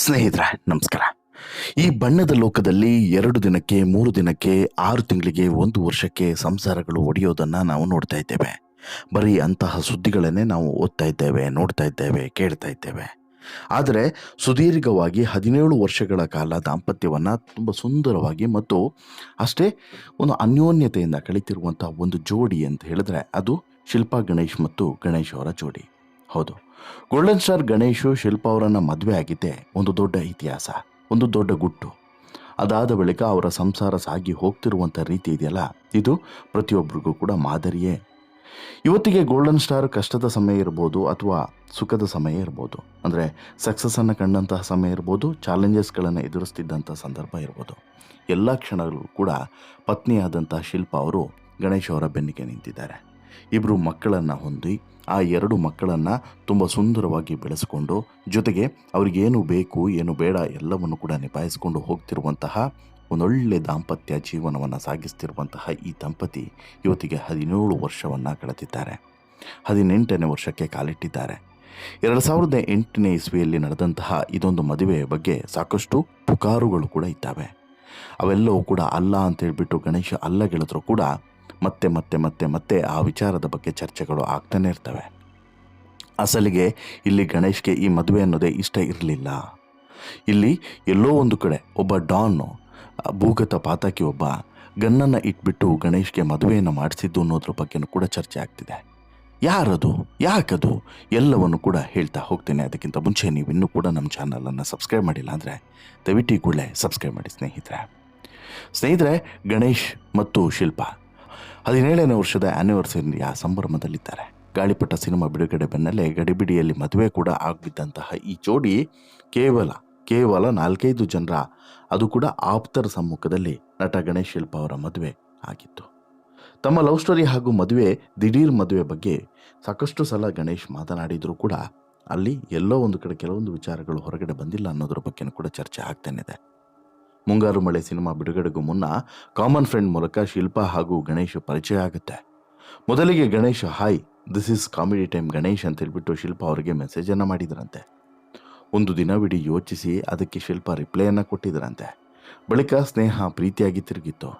ಸ್ನೇಹಿತರೆ, ನಮಸ್ಕಾರ. ಈ ಬಣ್ಣದ ಲೋಕದಲ್ಲಿ ಎರಡು ದಿನಕ್ಕೆ, ಮೂರು ದಿನಕ್ಕೆ, ಆರು ತಿಂಗಳಿಗೆ, ಒಂದು ವರ್ಷಕ್ಕೆ ಸಂಸಾರಗಳು ಒಡೆಯೋದನ್ನು ನಾವು ನೋಡ್ತಾ ಇದ್ದೇವೆ. ಬರೀ ಅಂತಹ ಸುದ್ದಿಗಳನ್ನೇ ನಾವು ಓದ್ತಾ ಇದ್ದೇವೆ, ನೋಡ್ತಾ ಇದ್ದೇವೆ, ಕೇಳ್ತಾ ಇದ್ದೇವೆ. ಆದರೆ, ಸುದೀರ್ಘವಾಗಿ ಹದಿನೇಳು ವರ್ಷಗಳ ಕಾಲ ದಾಂಪತ್ಯವನ್ನು ತುಂಬ ಸುಂದರವಾಗಿ ಮತ್ತು ಅಷ್ಟೇ ಒಂದು ಅನ್ಯೋನ್ಯತೆಯಿಂದ ಕಳಿತಿರುವಂಥ ಒಂದು ಜೋಡಿ ಅಂತ ಹೇಳಿದ್ರೆ ಅದು ಶಿಲ್ಪಾ ಗಣೇಶ್ ಮತ್ತು ಗಣೇಶ್ ಅವರ ಜೋಡಿ. ಹೌದು. ಗೋಲ್ಡನ್ ಸ್ಟಾರ್ ಗಣೇಶು ಶಿಲ್ಪ ಅವರನ್ನ ಮದುವೆ ಆಗಿದ್ದೆ. ಒಂದು ದೊಡ್ಡ ಇತಿಹಾಸ, ಒಂದು ದೊಡ್ಡ ಗುಟ್ಟು. ಅದಾದ ಬಳಿಕ ಅವರ ಸಂಸಾರ ಸಾಗಿ ಹೋಗ್ತಿರುವಂಥ ರೀತಿ ಇದೆಯಲ್ಲ? ಇದು ಪ್ರತಿಯೊಬ್ಬರಿಗೂ ಕೂಡ ಮಾದರಿಯೇ. ಇವತ್ತಿಗೆ ಗೋಲ್ಡನ್ ಸ್ಟಾರ್ ಕಷ್ಟದ ಸಮಯ ಇರ್ಬೋದು ಅಥವಾ ಸುಖದ ಸಮಯ ಇರ್ಬೋದು. ಅಂದರೆ ಸಕ್ಸಸ್ಸನ್ನು ಕಂಡಂತಹ ಸಮಯ ಇರ್ಬೋದು ಚಾಲೆಂಜಸ್ಗಳನ್ನು ಎದುರಿಸ್ತಿದ್ದಂಥ ಸಂದರ್ಭ ಇರ್ಬೋದು. ಎಲ್ಲ ಕ್ಷಣಗಳು ಕೂಡ ಪತ್ನಿಯಾದಂತಹ ಶಿಲ್ಪ ಅವರು ಗಣೇಶ್ ಅವರ ಬೆನ್ನಿಗೆ ನಿಂತಿದ್ದಾರೆ. ಇಬ್ಬರು ಮಕ್ಕಳನ್ನು ಹೊಂದಿ ಆ ಎರಡು ಮಕ್ಕಳನ್ನು ತುಂಬ ಸುಂದರವಾಗಿ ಬೆಳೆಸಿಕೊಂಡು, ಜೊತೆಗೆ ಅವ್ರಿಗೇನು ಬೇಕು, ಏನು ಬೇಡ ಎಲ್ಲವನ್ನು ಕೂಡ ನಿಭಾಯಿಸಿಕೊಂಡು ಹೋಗ್ತಿರುವಂತಹ ಒಂದೊಳ್ಳೆ ದಾಂಪತ್ಯ ಜೀವನವನ್ನು ಸಾಗಿಸ್ತಿರುವಂತಹ ಈ ದಂಪತಿ ಇವತ್ತಿಗೆ ಹದಿನೇಳು ವರ್ಷವನ್ನು ಕಳೆದಿದ್ದಾರೆ. ಹದಿನೆಂಟನೇ ವರ್ಷಕ್ಕೆ ಕಾಲಿಟ್ಟಿದ್ದಾರೆ. ಎರಡು ಸಾವಿರದ ಎಂಟನೇ ಇಸ್ವಿಯಲ್ಲಿ ನಡೆದಂತಹ ಇದೊಂದು ಮದುವೆಯ ಬಗ್ಗೆ ಸಾಕಷ್ಟು ಪುಕಾರುಗಳು ಕೂಡ ಇದ್ದಾವೆ. ಅವೆಲ್ಲವೂ ಕೂಡ ಅಲ್ಲ ಅಂತ ಅಂತೇಳ್ಬಿಟ್ಟು ಗಣೇಶ ಅಲ್ಲ ಗೆಳೆದ್ರು ಕೂಡ ಮತ್ತೆ ಮತ್ತೆ ಮತ್ತೆ ಮತ್ತೆ ಆ ವಿಚಾರದ ಬಗ್ಗೆ ಚರ್ಚೆಗಳು ಆಗ್ತಾನೆ ಇರ್ತವೆ. ಅಸಲಿಗೆ ಇಲ್ಲಿ ಗಣೇಶ್ಗೆ ಈ ಮದುವೆ ಅನ್ನೋದೇ ಇಷ್ಟ ಇರಲಿಲ್ಲ. ಇಲ್ಲಿ ಎಲ್ಲೋ ಒಂದು ಕಡೆ ಒಬ್ಬ ಡಾನ್, ಭೂಗತ ಪಾತಕಿ ಒಬ್ಬ ಗನ್ನನ್ನು ಇಟ್ಬಿಟ್ಟು ಗಣೇಶ್ಗೆ ಮದುವೆಯನ್ನು ಮಾಡಿಸಿದ್ದು ಅನ್ನೋದ್ರ ಬಗ್ಗೆನೂ ಕೂಡ ಚರ್ಚೆ ಆಗ್ತಿದೆ. ಯಾರದು? ಯಾಕದು? ಎಲ್ಲವನ್ನು ಕೂಡ ಹೇಳ್ತಾ ಹೋಗ್ತೇನೆ. ಅದಕ್ಕಿಂತ ಮುಂಚೆ ನೀವು ಇನ್ನೂ ಕೂಡ ನಮ್ಮ ಚಾನಲನ್ನು ಸಬ್ಸ್ಕ್ರೈಬ್ ಮಾಡಿಲ್ಲ ಅಂದರೆ ದಯವಿಟ್ಟು ಕೂಡಲೇ ಸಬ್ಸ್ಕ್ರೈಬ್ ಮಾಡಿ ಸ್ನೇಹಿತರೆ. ಸ್ನೇಹಿತರೆ, ಗಣೇಶ್ ಮತ್ತು ಶಿಲ್ಪಾ ಹದಿನೇಳನೇ ವರ್ಷದ ಆ್ಯನಿವರ್ಸರಿಯ ಸಂಭ್ರಮದಲ್ಲಿದ್ದಾರೆ. ಗಾಳಿಪಟ ಸಿನಿಮಾ ಬಿಡುಗಡೆ ಬೆನ್ನಲ್ಲೇ ಗಡಿಬಿಡಿಯಲ್ಲಿ ಮದುವೆ ಕೂಡ ಆಗಿದ್ದಂತಹ ಈ ಜೋಡಿ ಕೇವಲ ಕೇವಲ ನಾಲ್ಕೈದು ಜನರ, ಅದು ಕೂಡ ಆಪ್ತರ ಸಮ್ಮುಖದಲ್ಲಿ ನಟ ಗಣೇಶ್ ಶಿಲ್ಪ ಅವರ ಮದುವೆ ಆಗಿತ್ತು. ತಮ್ಮ ಲವ್ ಸ್ಟೋರಿ ಹಾಗೂ ಮದುವೆ, ದಿಢೀರ್ ಮದುವೆ ಬಗ್ಗೆ ಸಾಕಷ್ಟು ಸಲ ಗಣೇಶ್ ಮಾತನಾಡಿದರೂ ಕೂಡ ಅಲ್ಲಿ ಎಲ್ಲೋ ಒಂದು ಕಡೆ ಕೆಲವೊಂದು ವಿಚಾರಗಳು ಹೊರಗಡೆ ಬಂದಿಲ್ಲ ಅನ್ನೋದ್ರ ಬಗ್ಗೆನೂ ಕೂಡ ಚರ್ಚೆ ಆಗ್ತಾನೆ ಇದೆ. ಮುಂಗಾರು ಮಳೆ ಸಿನಿಮಾ ಬಿಡುಗಡೆಗೂ ಮುನ್ನ ಕಾಮನ್ ಫ್ರೆಂಡ್ ಮೂಲಕ ಶಿಲ್ಪಾ ಹಾಗೂ ಗಣೇಶ್ ಪರಿಚಯ ಆಗುತ್ತೆ. ಮೊದಲಿಗೆ Ganesh, hi this is comedy time Ganesh ಅಂತ ಹೇಳ್ಬಿಟ್ಟು ಶಿಲ್ಪಾ ಅವರಿಗೆ ಮೆಸೇಜನ್ನು ಮಾಡಿದ್ರಂತೆ. ಒಂದು ದಿನವಿಡೀ ಯೋಚಿಸಿ ಅದಕ್ಕೆ ಶಿಲ್ಪಾ ರಿಪ್ಲೈಯನ್ನು ಕೊಟ್ಟಿದ್ರಂತೆ. ಬಳಿಕ ಸ್ನೇಹ ಪ್ರೀತಿಯಾಗಿ ತಿರುಗಿತ್ತು.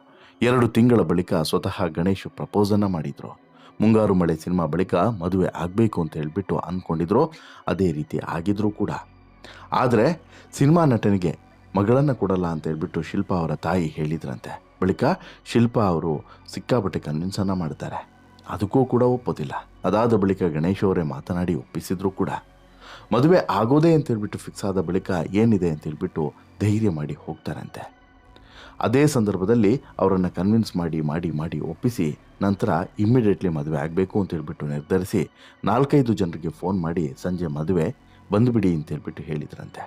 ಎರಡು ತಿಂಗಳ ಬಳಿಕ ಸ್ವತಃ ಗಣೇಶ್ ಪ್ರಪೋಸನ್ನು ಮಾಡಿದ್ರು. ಮುಂಗಾರು ಮಳೆ ಸಿನಿಮಾ ಬಳಿಕ ಮದುವೆ ಆಗಬೇಕು ಅಂತ ಹೇಳ್ಬಿಟ್ಟು ಅಂದ್ಕೊಂಡಿದ್ರು ಅದೇ ರೀತಿ ಆಗಿದ್ರು ಕೂಡ. ಆದರೆ ಸಿನಿಮಾ ನಟನಿಗೆ ಮಗಳನ್ನು ಕೊಡಲ್ಲ ಅಂತ ಹೇಳ್ಬಿಟ್ಟು ಶಿಲ್ಪಾ ಅವರ ತಾಯಿ ಹೇಳಿದ್ರಂತೆ. ಬಳಿಕ ಶಿಲ್ಪಾ ಅವರು ಸಿಕ್ಕಾಪಟ್ಟೆ ಕನ್ವಿನ್ಸನ್ನು ಮಾಡ್ತಾರೆ. ಅದಕ್ಕೂ ಕೂಡ ಒಪ್ಪೋದಿಲ್ಲ. ಅದಾದ ಬಳಿಕ ಗಣೇಶ್ ಅವರೇ ಮಾತನಾಡಿ ಒಪ್ಪಿಸಿದ್ರು ಕೂಡ. ಮದುವೆ ಆಗೋದೇ ಅಂತ ಹೇಳ್ಬಿಟ್ಟು ಫಿಕ್ಸ್ ಆದ ಬಳಿಕ ಏನಿದೆ ಅಂತ ಹೇಳ್ಬಿಟ್ಟು ಧೈರ್ಯ ಮಾಡಿ ಹೋಗ್ತಾರಂತೆ. ಅದೇ ಸಂದರ್ಭದಲ್ಲಿ ಅವರನ್ನು ಕನ್ವಿನ್ಸ್ ಮಾಡಿ ಮಾಡಿ ಮಾಡಿ ಒಪ್ಪಿಸಿ ನಂತರ ಇಮ್ಮಿಡಿಯೇಟ್ಲಿ ಮದುವೆ ಆಗಬೇಕು ಅಂತ ಹೇಳ್ಬಿಟ್ಟು ನಿರ್ಧರಿಸಿ ನಾಲ್ಕೈದು ಜನರಿಗೆ ಫೋನ್ ಮಾಡಿ ಸಂಜೆ ಮದುವೆ ಬಂದುಬಿಡಿ ಅಂತ ಹೇಳ್ಬಿಟ್ಟು ಹೇಳಿದ್ರಂತೆ.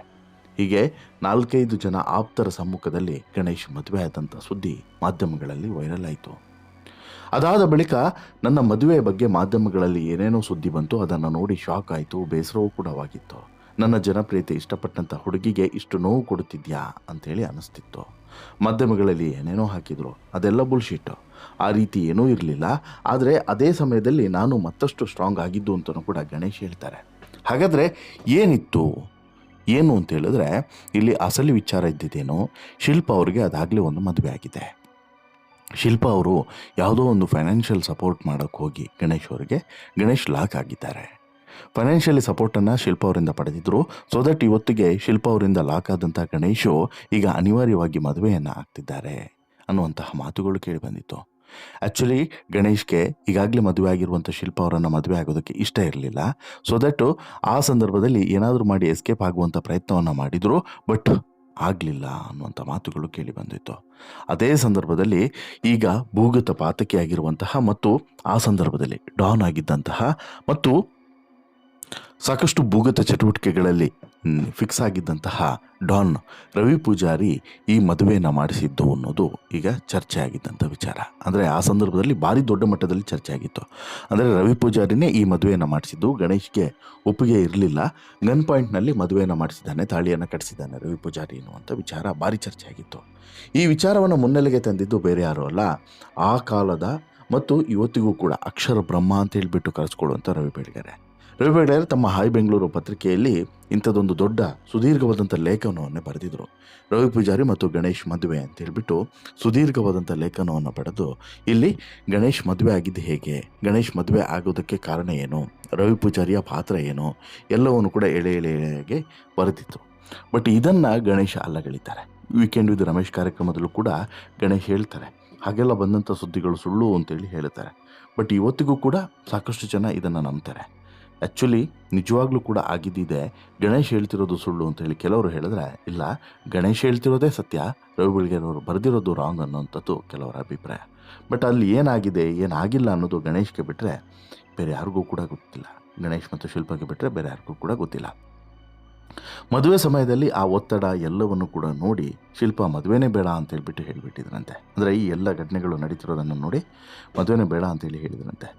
ಹೀಗೆ ನಾಲ್ಕೈದು ಜನ ಆಪ್ತರ ಸಮ್ಮುಖದಲ್ಲಿ ಗಣೇಶ್ ಮದುವೆ ಆದಂಥ ಸುದ್ದಿ ಮಾಧ್ಯಮಗಳಲ್ಲಿ ವೈರಲ್ ಆಯಿತು. ಅದಾದ ಬಳಿಕ ನನ್ನ ಮದುವೆ ಬಗ್ಗೆ ಮಾಧ್ಯಮಗಳಲ್ಲಿ ಏನೇನೋ ಸುದ್ದಿ ಬಂತು, ಅದನ್ನು ನೋಡಿ ಶಾಕ್ ಆಯಿತು, ಬೇಸರವೂ ಕೂಡ ಆಗಿತ್ತು. ನನ್ನ ಜನಪ್ರಿಯತೆ ಇಷ್ಟಪಟ್ಟಂಥ ಹುಡುಗಿಗೆ ಇಷ್ಟು ನೋವು ಕೊಡುತ್ತಿದ್ಯಾ ಅಂಥೇಳಿ ಅನಿಸ್ತಿತ್ತು. ಮಾಧ್ಯಮಗಳಲ್ಲಿ ಏನೇನೋ ಹಾಕಿದ್ರು, ಅದೆಲ್ಲ ಬುಲ್ಶಿಟ್ಟು ಆ ರೀತಿ ಏನೂ ಇರಲಿಲ್ಲ, ಆದರೆ ಅದೇ ಸಮಯದಲ್ಲಿ ನಾನು ಮತ್ತಷ್ಟು ಸ್ಟ್ರಾಂಗ್ ಆಗಿದ್ದು ಅಂತಲೂ ಕೂಡ ಗಣೇಶ್ ಹೇಳ್ತಾರೆ. ಹಾಗಾದರೆ ಏನಿತ್ತು? ಏನು ಅಂತ ಹೇಳಿದ್ರೆ, ಇಲ್ಲಿ ಅಸಲಿ ವಿಚಾರ ಇದ್ದಿದ್ದೇನು, ಶಿಲ್ಪ ಅವರಿಗೆ ಅದಾಗಲೇ ಒಂದು ಮದುವೆ ಆಗಿದೆ. ಶಿಲ್ಪ ಅವರು ಯಾವುದೋ ಒಂದು ಫೈನಾನ್ಷಿಯಲ್ ಸಪೋರ್ಟ್ ಮಾಡೋಕ್ಕೆ ಹೋಗಿ ಗಣೇಶ್ ಅವರಿಗೆ, ಗಣೇಶ್ ಲಾಕ್ ಆಗಿದ್ದಾರೆ. ಫೈನಾನ್ಷಿಯಲಿ ಸಪೋರ್ಟನ್ನು ಶಿಲ್ಪ ಅವರಿಂದ ಪಡೆದಿದ್ದರು ಸೊ ದಟ್ ಇವತ್ತಿಗೆ ಶಿಲ್ಪ ಅವರಿಂದ ಲಾಕ್ ಆದಂಥ ಗಣೇಶು ಈಗ ಅನಿವಾರ್ಯವಾಗಿ ಮದುವೆಯನ್ನು ಆಗ್ತಿದ್ದಾರೆ ಅನ್ನುವಂತಹ ಮಾತುಗಳು ಕೇಳಿಬಂದಿತ್ತು ಆ್ಯಕ್ಚುಲಿ ಗಣೇಶ್ಗೆ ಈಗಾಗಲೇ ಮದುವೆ ಆಗಿರುವಂಥ ಶಿಲ್ಪ ಅವರನ್ನು ಮದುವೆ ಆಗೋದಕ್ಕೆ ಇಷ್ಟ ಇರಲಿಲ್ಲ. ಸೊ ದಟ್ಟು ಆ ಸಂದರ್ಭದಲ್ಲಿ ಏನಾದರೂ ಮಾಡಿ ಎಸ್ಕೇಪ್ ಆಗುವಂಥ ಪ್ರಯತ್ನವನ್ನು ಮಾಡಿದರು ಬಟ್ ಆಗಲಿಲ್ಲ ಅನ್ನುವಂಥ ಮಾತುಗಳು ಕೇಳಿ ಬಂದಿತ್ತು. ಅದೇ ಸಂದರ್ಭದಲ್ಲಿ ಈಗ ಭೂಗತ ಪಾತಕಿಯಾಗಿರುವಂತಹ ಮತ್ತು ಆ ಸಂದರ್ಭದಲ್ಲಿ ಡಾನ್ ಆಗಿದ್ದಂತಹ ಮತ್ತು ಸಾಕಷ್ಟು ಭೂಗತ ಚಟುವಟಿಕೆಗಳಲ್ಲಿ ಫಿಕ್ಸ್ ಆಗಿದ್ದಂತಹ ಡಾನ್ ರವಿ ಪೂಜಾರಿ ಈ ಮದುವೆಯನ್ನು ಮಾಡಿಸಿದ್ದು ಅನ್ನೋದು ಈಗ ಚರ್ಚೆ ಆಗಿದ್ದಂಥ ವಿಚಾರ. ಅಂದರೆ ಆ ಸಂದರ್ಭದಲ್ಲಿ ಭಾರಿ ದೊಡ್ಡ ಮಟ್ಟದಲ್ಲಿ ಚರ್ಚೆ ಆಗಿತ್ತು. ಅಂದರೆ ರವಿ ಪೂಜಾರಿನೇ ಈ ಮದುವೆಯನ್ನು ಮಾಡಿಸಿದ್ದು, ಗಣೇಶ್ಗೆ ಒಪ್ಪಿಗೆ ಇರಲಿಲ್ಲ. ಗನ್ ಪಾಯಿಂಟ್ನಲ್ಲಿ ಮದುವೆಯನ್ನು ಮಾಡಿಸಿದ್ದಾನೆ, ತಾಳಿಯನ್ನು ಕಟ್ಟಿಸಿದ್ದಾನೆ ರವಿ ಪೂಜಾರಿ ಎನ್ನುವಂಥ ವಿಚಾರ ಭಾರಿ ಚರ್ಚೆ ಆಗಿತ್ತು. ಈ ವಿಚಾರವನ್ನು ಮುನ್ನೆಲೆಗೆ ತಂದಿದ್ದು ಬೇರೆ ಯಾರೂ ಅಲ್ಲ, ಆ ಕಾಲದ ಮತ್ತು ಇವತ್ತಿಗೂ ಕೂಡ ಅಕ್ಷರ ಬ್ರಹ್ಮ ಅಂತ ಹೇಳಿಬಿಟ್ಟು ಕರೆಸ್ಕೊಳ್ಳುವಂಥ ರವಿ ಬೆಳಗೆರೆ. ರವಿ ಬೆಳಗೆರೆ ತಮ್ಮ ಹಾಯ್ ಬೆಂಗಳೂರು ಪತ್ರಿಕೆಯಲ್ಲಿ ಇಂಥದ್ದೊಂದು ದೊಡ್ಡ, ಸುದೀರ್ಘವಾದಂಥ ಲೇಖನವನ್ನು ಬರೆದಿದ್ದರು ರವಿ ಪೂಜಾರಿ ಮತ್ತು ಗಣೇಶ್ ಮದುವೆ ಅಂತ ಹೇಳಿಬಿಟ್ಟು ಸುದೀರ್ಘವಾದಂಥ ಲೇಖನವನ್ನು ಪಡೆದು ಇಲ್ಲಿ ಗಣೇಶ್ ಮದುವೆ ಆಗಿದ್ದು ಹೇಗೆ? ಗಣೇಶ್ ಮದುವೆ ಆಗೋದಕ್ಕೆ ಕಾರಣ ಏನು? ರವಿ ಪೂಜಾರಿಯ ಪಾತ್ರ ಏನು? ಎಲ್ಲವನ್ನು ಕೂಡ ಎಳೆ ಎಳೆ ಎಳೆಗೆ ಬರೆದಿತ್ತು ಬಟ್ ಇದನ್ನು ಗಣೇಶ ಅಲ್ಲಗಳಿದ್ದಾರೆ ವೀಕೆಂಡ್ ವಿತ್ ರಮೇಶ್ ಕಾರ್ಯಕ್ರಮದಲ್ಲೂ ಕೂಡ ಗಣೇಶ್ ಹೇಳ್ತಾರೆ. ಹಾಗೆಲ್ಲ ಬಂದಂಥ ಸುದ್ದಿಗಳು ಸುಳ್ಳು ಅಂತೇಳಿ ಹೇಳ್ತಾರೆ ಬಟ್ ಇವತ್ತಿಗೂ ಕೂಡ ಸಾಕಷ್ಟು ಜನ ಇದನ್ನು ನಂಬ್ತಾರೆ. ಆ್ಯಕ್ಚುಲಿ ನಿಜವಾಗ್ಲೂ ಕೂಡ ಆಗಿದ್ದಿದೆ. ಗಣೇಶ್ ಹೇಳ್ತಿರೋದು ಸುಳ್ಳು ಅಂತ ಹೇಳಿ ಕೆಲವರು ಹೇಳಿದ್ರೆ, ಇಲ್ಲ, ಗಣೇಶ್ ಹೇಳ್ತಿರೋದೇ ಸತ್ಯ ರವಿ ಬೆಳಗೆರವರು ಬರೆದಿರೋದು ರಾಂಗ್ ಅನ್ನೋಂಥದ್ದು ಕೆಲವರ ಅಭಿಪ್ರಾಯ. ಬಟ್ ಅಲ್ಲಿ ಏನಾಗಿದೆ, ಏನಾಗಿಲ್ಲ ಅನ್ನೋದು ಗಣೇಶ್ಗೆ ಬಿಟ್ಟರೆ ಬೇರೆ ಯಾರಿಗೂ ಕೂಡ ಗೊತ್ತಿಲ್ಲ. ಗಣೇಶ್ ಮತ್ತು ಶಿಲ್ಪಕ್ಕೆ ಬಿಟ್ಟರೆ ಬೇರೆ ಯಾರಿಗೂ ಕೂಡ ಗೊತ್ತಿಲ್ಲ. ಮದುವೆ ಸಮಯದಲ್ಲಿ ಆ ಒತ್ತಡ ಎಲ್ಲವನ್ನು ಕೂಡ ನೋಡಿ, ಶಿಲ್ಪ, ಮದುವೆನೇ ಬೇಡ ಅಂತ ಹೇಳ್ಬಿಟ್ಟು ಹೇಳಿಬಿಟ್ಟಿದ್ರಂತೆ. ಅಂದರೆ ಈ ಎಲ್ಲ ಘಟನೆಗಳು ನಡೀತಿರೋದನ್ನು ನೋಡಿ ಮದುವೆನೇ ಬೇಡ ಅಂತೇಳಿ ಹೇಳಿದ್ರಂತೆ.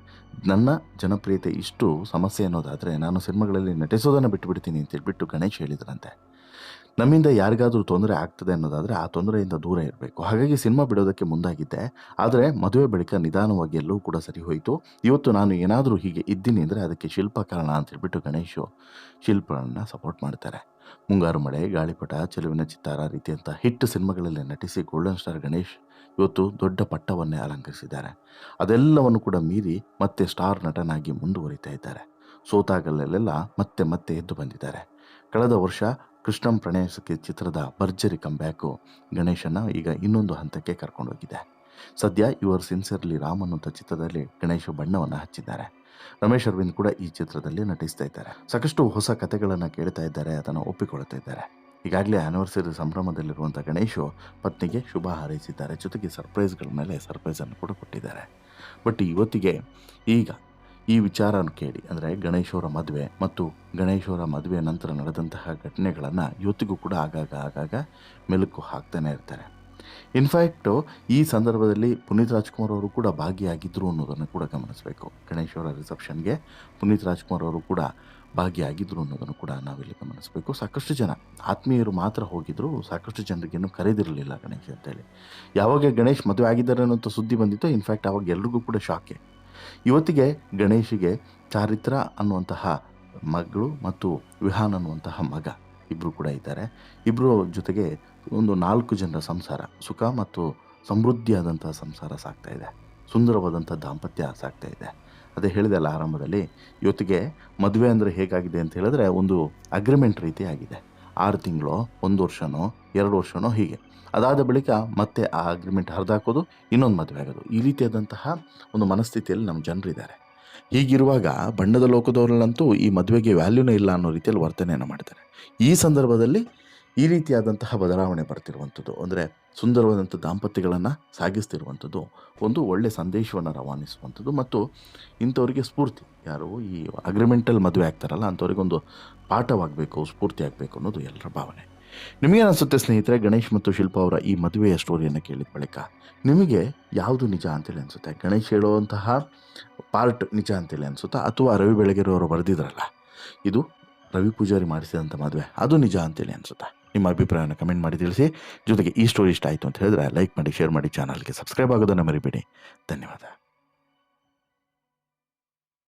ನನ್ನ ಜನಪ್ರಿಯತೆ ಇಷ್ಟು ಸಮಸ್ಯೆ ಅನ್ನೋದಾದರೆ ನಾನು ಸಿನಿಮಾಗಳಲ್ಲಿ ನಟಿಸೋದನ್ನು ಬಿಟ್ಟುಬಿಡ್ತೀನಿ ಅಂತ ಹೇಳ್ಬಿಟ್ಟು ಗಣೇಶ್ ಹೇಳಿದ್ರಂತೆ. ನಮ್ಮಿಂದ ಯಾರಿಗಾದರೂ ತೊಂದರೆ ಆಗ್ತದೆ ಅನ್ನೋದಾದರೆ ಆ ತೊಂದರೆಯಿಂದ ದೂರ ಇರಬೇಕು. ಹಾಗಾಗಿ ಸಿನಿಮಾ ಬಿಡೋದಕ್ಕೆ ಮುಂದಾಗಿದ್ದೆ. ಆದರೆ ಮದುವೆ ಬಳಿಕ ನಿಧಾನವಾಗಿ ಎಲ್ಲವೂ ಕೂಡ ಸರಿ ಹೋಯಿತು. ಇವತ್ತು ನಾನು ಏನಾದರೂ ಹೀಗೆ ಇದ್ದೀನಿ ಅಂದರೆ ಅದಕ್ಕೆ ಶಿಲ್ಪ ಕಾರಣ ಅಂತ ಹೇಳ್ಬಿಟ್ಟು ಗಣೇಶು ಶಿಲ್ಪವನ್ನು ಸಪೋರ್ಟ್ ಮಾಡ್ತಾರೆ. ಮುಂಗಾರು ಮಳೆ, ಗಾಳಿಪಟ, ಚೆಲುವಿನ ಚಿತ್ತಾರ ರೀತಿಯಂಥ ಹಿಟ್ ಸಿನಿಮಾಗಳಲ್ಲಿ ನಟಿಸಿ ಗೋಲ್ಡನ್ ಸ್ಟಾರ್ ಗಣೇಶ್ ಇವತ್ತು ದೊಡ್ಡ ಪಟ್ಟವನ್ನೇ ಅಲಂಕರಿಸಿದ್ದಾರೆ. ಅದೆಲ್ಲವನ್ನು ಕೂಡ ಮೀರಿ ಮತ್ತೆ ಸ್ಟಾರ್ ನಟನಾಗಿ ಮುಂದುವರಿತಾ ಇದ್ದಾರೆ. ಸೋತಾಗಲ್ಲೆಲ್ಲ ಮತ್ತೆ ಮತ್ತೆ ಎದ್ದು ಬಂದಿದ್ದಾರೆ. ಕಳೆದ ವರ್ಷ ಕೃಷ್ಣಂ ಪ್ರಣಯಸಕ್ಕೆ ಚಿತ್ರದ ಭರ್ಜರಿ ಕಂಬ್ಯಾಕು ಗಣೇಶನ ಈಗ ಇನ್ನೊಂದು ಹಂತಕ್ಕೆ ಕರ್ಕೊಂಡೋಗಿದೆ. ಸದ್ಯ ಯುವರ್ ಸಿನ್ಸಿಯರ್ಲಿ ರಾಮ್ ಅನ್ನುವಂಥ ಚಿತ್ರದಲ್ಲಿ ಗಣೇಶ ಬಣ್ಣವನ್ನು ಹಚ್ಚಿದ್ದಾರೆ. ರಮೇಶ್ ಅರವಿಂದ್ ಕೂಡ ಈ ಚಿತ್ರದಲ್ಲಿ ನಟಿಸ್ತಾ ಇದ್ದಾರೆ. ಸಾಕಷ್ಟು ಹೊಸ ಕಥೆಗಳನ್ನು ಕೇಳ್ತಾ ಇದ್ದಾರೆ, ಅದನ್ನು ಒಪ್ಪಿಕೊಳ್ತಾ ಇದ್ದಾರೆ. ಈಗಾಗಲೇ ಆನಿವರ್ಸರಿ ಸಂಭ್ರಮದಲ್ಲಿರುವಂಥ ಗಣೇಶು ಪತ್ನಿಗೆ ಶುಭ ಹಾರೈಸಿದ್ದಾರೆ, ಜೊತೆಗೆ ಸರ್ಪ್ರೈಸ್ಗಳ ಮೇಲೆ ಸರ್ಪ್ರೈಸನ್ನು ಕೂಡ ಕೊಟ್ಟಿದ್ದಾರೆ. ಬಟ್ ಇವತ್ತಿಗೆ ಈಗ ಈ ವಿಚಾರನ ಕೇಳಿ, ಅಂದರೆ ಗಣೇಶವರ ಮದುವೆ ಮತ್ತು ಗಣೇಶವರ ಮದುವೆ ನಂತರ ನಡೆದಂತಹ ಘಟನೆಗಳನ್ನು ಇವತ್ತಿಗೂ ಕೂಡ ಆಗಾಗ ಆಗಾಗ ಮೆಲುಕು ಹಾಕ್ತಾನೆ ಇರ್ತಾರೆ. ಇನ್ಫ್ಯಾಕ್ಟು ಈ ಸಂದರ್ಭದಲ್ಲಿ ಪುನೀತ್ ರಾಜ್ಕುಮಾರ್ ಅವರು ಕೂಡ ಭಾಗಿಯಾಗಿದ್ದರು ಅನ್ನೋದನ್ನು ಕೂಡ ಗಮನಿಸಬೇಕು. ಗಣೇಶವರ ರಿಸೆಪ್ಷನ್ಗೆ ಪುನೀತ್ ರಾಜ್ಕುಮಾರ್ ಅವರು ಕೂಡ ಭಾಗಿಯಾಗಿದ್ದರು ಅನ್ನೋದನ್ನು ಕೂಡ ನಾವಿಲ್ಲಿ ಗಮನಿಸಬೇಕು. ಸಾಕಷ್ಟು ಜನ ಆತ್ಮೀಯರು ಮಾತ್ರ ಹೋಗಿದ್ರು, ಸಾಕಷ್ಟು ಜನರಿಗೆ ಇನ್ನೂ ಕರೆದಿರಲಿಲ್ಲ ಗಣೇಶ್ ಅಂತೇಳಿ. ಯಾವಾಗ ಗಣೇಶ್ ಮದುವೆ ಆಗಿದ್ದಾರೆ ಅನ್ನೋಂಥ ಸುದ್ದಿ ಬಂದಿತ್ತು ಇನ್ಫ್ಯಾಕ್ಟ್ ಆವಾಗ ಎಲ್ರಿಗೂ ಕೂಡ ಶಾಕೆ ಇವತ್ತಿಗೆ ಗಣೇಶಿಗೆ ಚಾರಿತ್ರ ಅನ್ನುವಂತಹ ಮಗಳು ಮತ್ತು ವಿಹಾನ್ ಅನ್ನುವಂತಹ ಮಗ ಇಬ್ಬರು ಕೂಡ ಇದ್ದಾರೆ. ಇಬ್ಬರು ಜೊತೆಗೆ ಒಂದು ನಾಲ್ಕು ಜನರ ಸಂಸಾರ, ಸುಖ ಮತ್ತು ಸಮೃದ್ಧಿಯಾದಂತಹ ಸಂಸಾರ ಸಾಗ್ತಾ ಇದೆ. ಸುಂದರವಾದಂಥ ದಾಂಪತ್ಯ ಸಾಗ್ತಾ ಇದೆ. ಅದೇ ಹೇಳಿದೆ ಅಲ್ಲ ಆರಂಭದಲ್ಲಿ, ಇವತ್ತಿಗೆ ಮದುವೆ ಅಂದರೆ ಹೇಗಾಗಿದೆ ಅಂತ ಹೇಳಿದ್ರೆ ಒಂದು ಅಗ್ರಿಮೆಂಟ್ ರೀತಿ ಆಗಿದೆ ಆರು ತಿಂಗಳು, ಒಂದು ವರ್ಷನೋ, ಎರಡು ವರ್ಷನೋ ಹೀಗೆ. ಅದಾದ ಬಳಿಕ ಮತ್ತೆ ಆ ಅಗ್ರಿಮೆಂಟ್ ಹರಿದಾಕೋದು, ಇನ್ನೊಂದು ಮದುವೆ ಆಗೋದು. ಈ ರೀತಿಯಾದಂತಹ ಒಂದು ಮನಸ್ಥಿತಿಯಲ್ಲಿ ನಮ್ಮ ಜನರಿದ್ದಾರೆ. ಹೀಗಿರುವಾಗ ಬಣ್ಣದ ಲೋಕದವರಲ್ಲಂತೂ ಈ ಮದುವೆಗೆ ವ್ಯಾಲ್ಯೂನೇ ಇಲ್ಲ ಅನ್ನೋ ರೀತಿಯಲ್ಲಿ ವರ್ತನೆಯನ್ನು ಮಾಡ್ತಾರೆ. ಈ ಸಂದರ್ಭದಲ್ಲಿ ಈ ರೀತಿಯಾದಂತಹ ಬದಲಾವಣೆ ಬರ್ತಿರುವಂಥದ್ದು, ಅಂದರೆ ಸುಂದರವಾದಂಥ ದಾಂಪತ್ಯಗಳನ್ನು ಸಾಗಿಸ್ತಿರುವಂಥದ್ದು, ಒಂದು ಒಳ್ಳೆಯ ಸಂದೇಶವನ್ನು ರವಾನಿಸುವಂಥದ್ದು ಮತ್ತು ಇಂಥವರಿಗೆ ಸ್ಫೂರ್ತಿ. ಯಾರು ಈ ಅಗ್ರಿಮೆಂಟಲ್ಲಿ ಮದುವೆ ಆಗ್ತಾರಲ್ಲ, ಅಂಥವ್ರಿಗೊಂದು ಪಾಠವಾಗಬೇಕು, ಸ್ಫೂರ್ತಿ ಆಗಬೇಕು ಅನ್ನೋದು ಎಲ್ಲರ ಭಾವನೆ. ನಿಮಗೆ ಅನಿಸುತ್ತೆ ಸ್ನೇಹಿತರೆ, ಗಣೇಶ್ ಮತ್ತು ಶಿಲ್ಪ ಅವರ ಈ ಮದುವೆಯ ಸ್ಟೋರಿಯನ್ನು ಕೇಳಿದ ಬಳಿಕ ನಿಮಗೆ ಯಾವುದು ನಿಜ ಅಂತೇಳಿ ಅನಿಸುತ್ತೆ? ಗಣೇಶ್ ಹೇಳುವಂತಹ ಪಾರ್ಟ್ ನಿಜ ಅಂತೇಳಿ ಅನಿಸುತ್ತಾ? ಅಥವಾ ರವಿ ಬೆಳಗೆರೆ ಅವರು ಬರೆದಿದ್ರಲ್ಲ, ಇದು ರವಿ ಪೂಜಾರಿ ಮಾಡಿಸಿದಂಥ ಮದುವೆ, ಅದು ನಿಜ ಅಂತೇಳಿ ಅನಿಸುತ್ತಾ? ನಿಮ್ಮ ಅಭಿಪ್ರಾಯವನ್ನು ಕಮೆಂಟ್ ಮಾಡಿ ತಿಳಿಸಿ. ಜೊತೆಗೆ ಈ ಸ್ಟೋರಿ ಇಷ್ಟ ಆಯಿತು ಅಂತ ಹೇಳಿದ್ರೆ ಲೈಕ್ ಮಾಡಿ ಶೇರ್ ಮಾಡಿ ಚಾನಲ್ಗೆ ಸಬ್ಸ್ಕ್ರೈಬ್ ಆಗೋದನ್ನು ಮರಿಬೇಡಿ. ಧನ್ಯವಾದ.